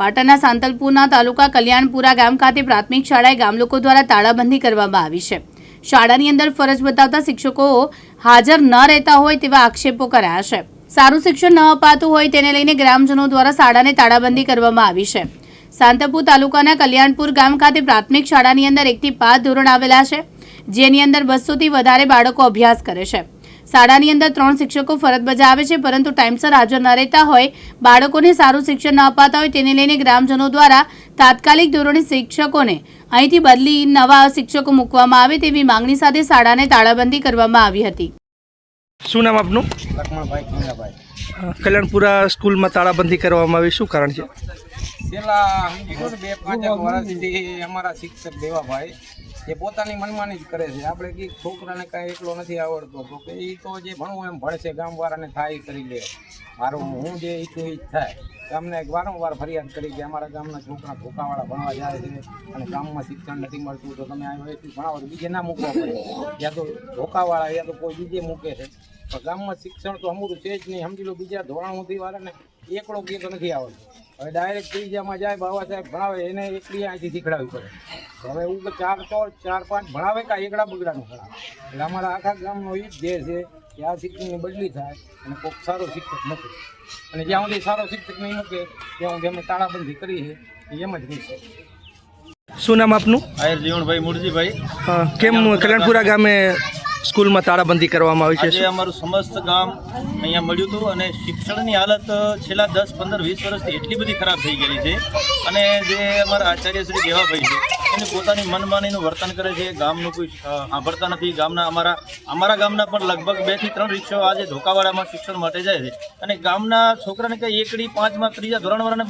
પાટણના સાંતલપુરના તાલુકા કલ્યાણપુરા ગામ ખાતે પ્રાથમિક શાળાએ ગામલોકો દ્વારા તાળાબંધી કરવામાં આવી છે. શાળાની અંદર ફરજ બતાવતા શિક્ષકો હાજર ન રહેતા હોય તેવા આક્ષેપો કરાયા છે. સારું શિક્ષણ ન અપાતું હોય તેને લઈને ગ્રામજનો દ્વારા શાળાને તાળાબંધી કરવામાં આવી છે. સાંતલપુર તાલુકાના કલ્યાણપુર ગામ ખાતે પ્રાથમિક શાળાની અંદર એકથી પાંચ ધોરણ આવેલા છે, જેની અંદર બસોથી વધારે બાળકો અભ્યાસ કરે છે. શાળાની અંદર ત્રણ શિક્ષકો ફરજ બજાવે છે પરંતુ ટાઈમસર હાજર ન રહેતા હોય બાળકોને સારું શિક્ષણ ન અપાતા હોય તેને લઈને ગ્રામજનો દ્વારા તાત્કાલિક ધોરણે શિક્ષકોને અહીંથી બદલી નવા શિક્ષકો મૂકવામાં આવે તેવી માંગણી સાથે શાળાને તાળાબંધી કરવામાં આવી હતી. શું નામ આપનું? લક્ષ્મણભાઈ કિંગાભાઈ કલ્યાણપુરા સ્કૂલમાં તાળાબંધી કરવામાં આવી શું કારણ છે? છેલ્લા સમજી લો ને બે પાંચ વર્ષથી અમારા શિક્ષક દેવાભાઈ એ પોતાની મનમાની જ કરે છે. આપણે કે છોકરાને કાંઈ એટલો નથી આવડતો તો કે એ તો જે ભણવું એમ ભણશે, ગામવાળાને થાય કરી લે. મારું હું જે ઈચ્છું એ જ થાય. ગામને વારંવાર ફરિયાદ કરી કે અમારા ગામના છોકરા ધોકાવાળા ભણવા જાય છે અને ગામમાં શિક્ષણ નથી મળતું, તો તમે વયથી ભણાવો, તો બીજે ના મૂકવા પડે. યા તો ધોકાવાળા યા તો કોઈ બીજે મૂકે છે. પણ ગામમાં શિક્ષણ તો અમુક છે જ નહીં. સમજી લો, બીજા ધોરણ સુધી વાળાને એકડો ગીત નથી આવતો હવે ડાયરેક્ટ ત્રીજામાં જાય બાબા સાહેબ ભણાવે, એને એકલી અહીંથી શીખડાવવી પડે. હવે એવું કે ચાર તો ચાર પાંચ ભણાવે કાં એકડા બગડાનું ભણાવે? એટલે અમારા આખા ગામનો એ જ ધ્યેય છે કે આ શિક્ષકની બદલી થાય અને કોઈક સારો શિક્ષક મૂકે. અને જ્યાં સુધી સારો શિક્ષક નહીં મૂકે ત્યાં સુધી અમે તાળાબંધી કરી છે એમ જ રહેશે શું નામ આપનું? આયર જીવણભાઈ મુરજીભાઈ. કેમ કલ્યાણપુરા ગામે સ્કૂલમાં તાળાબંધી કરવામાં આવી છે? આજે અમારું સમસ્ત ગામ અહીંયા મળ્યું હતું અને શિક્ષણની હાલત છેલ્લા દસ પંદર વીસ વર્ષથી એટલી બધી ખરાબ થઈ ગયેલી છે. અને જે અમારા આચાર્ય શ્રી દેવાભાઈ છે એની પોતાની મનમાનીનું વર્તન કરે છે ગામનું કોઈ સાંભળતા નથી. ગામના અમારા અમારા ગામના પણ લગભગ બેથી ત્રણ રિક્ષાઓ આજે ધોકાવાળામાં શિક્ષણ માટે જાય છે. અને ગામના છોકરાને કંઈ એકડી, પાંચમાં, ત્રીજા ધોરણવાળાને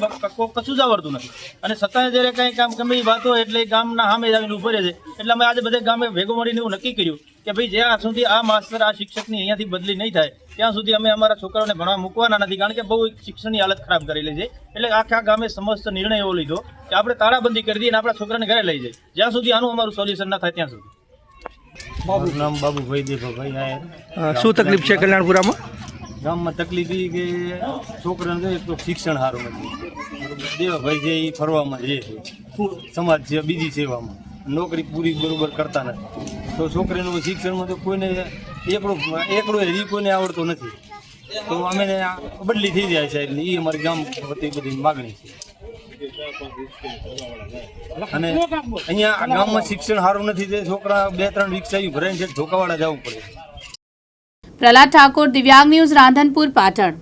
કશું જ આવડતું નથી. અને સત્તાને જ્યારે કંઈ કામ ગમે એ વાત એટલે ગામના સામે જ આવીને ઊભો રહે છે. એટલે અમે આજે બધે ગામે ભેગો મળીને એવું નક્કી કર્યું કે ભાઈ જ્યાં સુધી આ માસ્ટર આ શિક્ષકની અહીંયાથી બદલી નહીં થાય ત્યાં સુધી અમે અમારા છોકરાઓને ભણવા મૂકવાના નથી કારણ કે બહુ શિક્ષણની હાલત ખરાબ કરેલી છે. એટલે આખા ગામે સમસ્ત નિર્ણય એવો લીધો કે આપણે તાળાબંધી કરી દઈએ અને આપણા છોકરાને ઘરે લઈ જઈએ. જ્યાં સુધી આનું અમારું સોલ્યુશન ના થાય ત્યાં સુધી. નામ બાબુભાઈ અ, શું તકલીફ છે કલ્યાણપુરામાં? ગામમાં તકલીફ એ કે છોકરાને એક તો શિક્ષણ સારું નથી. દેવાભાઈ જે એ ફરવામાં જે છે સમાજ છે બીજી સેવામાં. નોકરી પૂરી બરોબર કરતા નથી. તો છોકરીનું શિક્ષણમાં તો કોઈને એકડું એકડું હજી કોઈને આવડતો નથી. તો અમે બદલી થઈ જાય એટલે એ અમારી ગામ વતી બધી માગણી છે. અને અહીંયા ગામમાં શિક્ષણ સારું નથી તે છોકરા બે ત્રણ રિક્ષા ભરાઈને છે ધોકાવાળા જવું પડે. પ્રહલાદ ઠાકોર, દિવ્યાંગ ન્યૂઝ રાંધનપુર, પાટણ.